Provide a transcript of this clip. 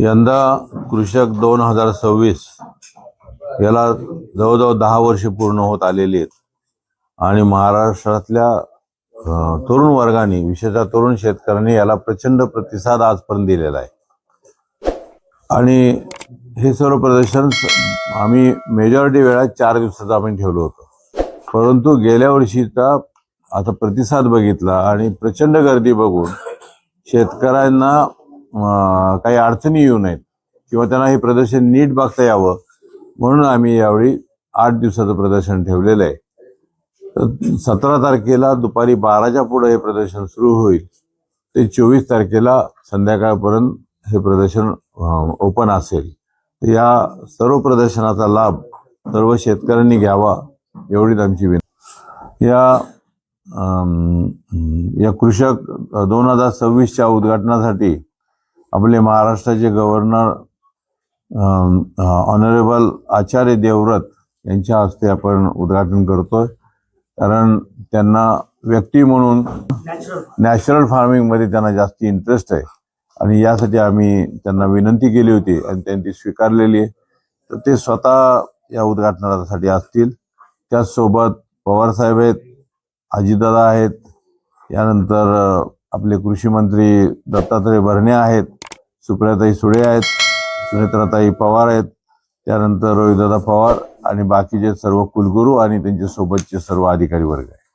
यंदा कृषक दोन हजार सव्वीस याला जवळजवळ दहा वर्ष पूर्ण होत आलेली आहेत. आणि महाराष्ट्रातल्या तरुण वर्गाने विशेषतः तरुण शेतकऱ्यांनी याला प्रचंड प्रतिसाद आजपर्यंत दिलेला आहे. आणि हे सर्व प्रदर्शन आम्ही मेजॉरिटी वेळा चार दिवसाचं आम्ही ठेवलं होतं. परंतु गेल्या वर्षीचा आता प्रतिसाद बघितला आणि प्रचंड गर्दी बघून शेतकऱ्यांना काही अडचणी येऊ नयेत किंवा त्यांना हे प्रदर्शन नीट बघता यावं म्हणून आम्ही यावेळी आठ दिवसाचं प्रदर्शन ठेवलेलं आहे. तर सतरा तारखेला दुपारी बाराच्या पुढे हे प्रदर्शन सुरू होईल. ते चोवीस तारखेला संध्याकाळपर्यंत हे प्रदर्शन ओपन असेल. तर या सर्व प्रदर्शनाचा लाभ सर्व शेतकऱ्यांनी घ्यावा एवढीच आमची विनंती. या या कृषक दोन हजार सव्वीसच्या उद्घाटनासाठी आपले महाराष्ट्राचे गव्हर्नर ऑनरेबल आचार्य देवव्रत यांच्या हस्ते आपण उद्घाटन करतोय. कारण त्यांना व्यक्ती म्हणून नॅचरल फार्मिंगमध्ये त्यांना जास्त इंटरेस्ट आहे. आणि यासाठी आम्ही त्यांना विनंती केली होती आणि त्यांनी ती स्वीकारलेली आहे. तर ते स्वतः या उद्घाटनासाठी असतील. त्याचसोबत पवार साहेब आहेत अजितदादा आहेत. यानंतर आपले कृषी मंत्री दत्तात्रय भरणे आहेत. सुप्रियाताई सुळे आहेत सुनेत्राताई पवार आहेत त्यानंतर रोहितदादा पवार आणि बाकीचे सर्व कुलगुरू आणि त्यांच्या सोबतचे सर्व अधिकारी वर्ग आहेत.